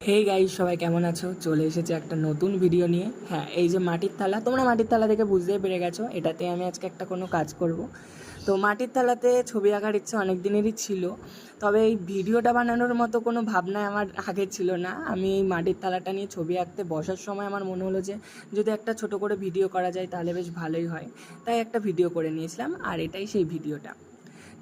Hey guys সবাই কেমন আছো? চলে এসেছে একটা নতুন ভিডিও নিয়ে। হ্যাঁ এই যে মাটির থালা, তোমরা মাটির থালা দেখে বুঝতেই পেরে গেছো, এটাতে আমি আজকে একটা কোনো কাজ করব। তো মাটির থালাতে ছবি আঁকার ইচ্ছে অনেক দিনেরই ছিল, তবে এই ভিডিওটা বানানোর মতো কোনো ভাবনায় আমার আগে ছিল না। আমি এই মাটির থালাটা নিয়ে ছবি আঁকতে বসার সময় আমার মনে হলো যে, যদি একটা ছোট করে ভিডিও করা যায়, তাহলে বেশ ভালোই হয়। তাই একটা ভিডিও করে নিয়েছিলাম, আর এটাই সেই ভিডিওটা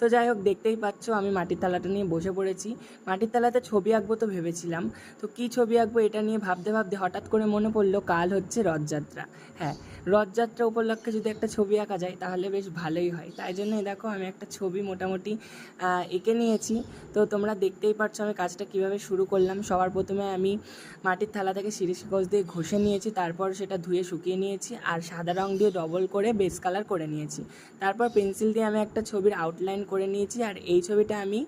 তো যাই হোক, দেখতেই পাচ্ছ আমি মাটির থালাটা নিয়ে বসে পড়েছি। মাটির থালাতে ছবি আঁকবো তো ভেবেছিলাম। তো কী ছবি আঁকবো এটা নিয়ে ভাবতে ভাবতে হঠাৎ করে মনে পড়ল কাল হচ্ছে রথযাত্রা। হ্যাঁ রথযাত্রা উপলক্ষে যদি একটা ছবি আঁকা যায় তাহলে বেশ ভালোই হয়। তাই জন্যই দেখো আমি একটা ছবি মোটামুটি এঁকে নিয়েছি। তো তোমরা দেখতেই পাচ্ছ আমি কাজটা কীভাবে শুরু করলাম। সবার প্রথমে আমি মাটির থালা থেকে সিরিজ কাগজ দিয়ে ঘষে নিয়েছি, তারপর সেটা ধুয়ে শুকিয়ে নিয়েছি আর সাদা রং দিয়ে ডবল করে বেস কালার করে নিয়েছি। তারপর পেন্সিল দিয়ে আমি একটা ছবির আউটলাইন করে নিয়েছি আর এই ছবিটা আমি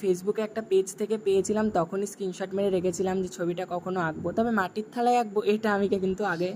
ফেসবুকে একটা পেজ থেকে পেয়েছিলাম, তখনই স্ক্রিনশট মেরে রেখেছিলাম যে ছবিটা কখনো আঁকবো। তবে মাটির থালায় আঁকবো, এটা আমি কিন্তু আগে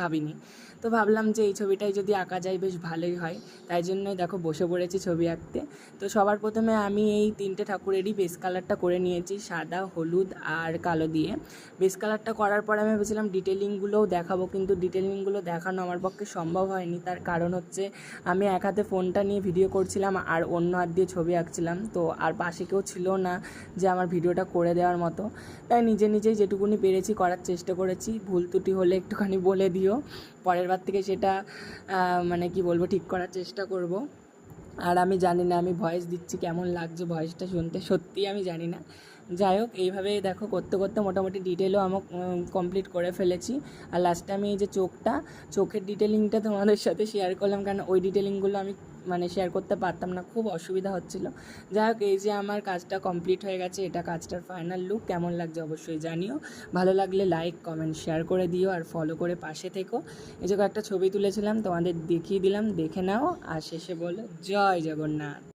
ভাবিনি। তো ভাবলাম যে এই ছবিটাই যদি আঁকা যায় বেশ ভালোই হয়। তাই জন্যই দেখো বসে পড়েছি ছবি আঁকতে। তো সবার প্রথমে আমি এই তিনটে ঠাকুরেরই বেস কালারটা করে নিয়েছি, সাদা, হলুদ আর কালো দিয়ে। বেস কালারটা করার পর আমি ভেবেছিলাম ডিটেলিংগুলোও দেখাবো, কিন্তু ডিটেলিংগুলো দেখানো আমার পক্ষে সম্ভব হয়নি। তার কারণ হচ্ছে আমি এক হাতে ফোনটা নিয়ে ভিডিও করছিলাম আর অন্য হাত দিয়ে ছবি আঁকছিলাম। তো আর পাশে কেউ ছিল না যে আমার ভিডিওটা করে দেওয়ার মতো। তাই নিজে নিজেই যেটুকুনি পেরেছি করার চেষ্টা করেছি। ভুল ত্রুটি হলে একটুখানি বলে দিও। পরের বার থেকে সেটা মানে কি বলব, ঠিক করার চেষ্টা করব। আর আমি জানি না, আমি ভয়েস দিচ্ছি, কেমন লাগছে ভয়েসটা শুনতে, সত্যিই আমি জানি না। যাই হোক, এইভাবে দেখো, করতে করতে মোটামুটি ডিটেলও আমার কমপ্লিট করে ফেলেছি। আর লাস্টে আমি এই যে চোখটা, চোখের ডিটেলিংটা তোমাদের সাথে শেয়ার করলাম, কারণ ওই ডিটেলিংগুলো আমি মানে শেয়ার করতে পারতাম না, খুব অসুবিধা হচ্ছিল। যাই হোক, এই যে আমার কাজটা কমপ্লিট হয়ে গেছে, এটা কাজটার ফাইনাল লুক কেমন লাগছে অবশ্যই জানিও। ভালো লাগলে লাইক কমেন্ট শেয়ার করে দিও আর ফলো করে পাশে থেকো। এই যে একটা ছবি তুলেছিলাম, তোমাদের দেখিয়ে দিলাম, দেখে নাও, আর শেষে বলো, জয় জগন্নাথ।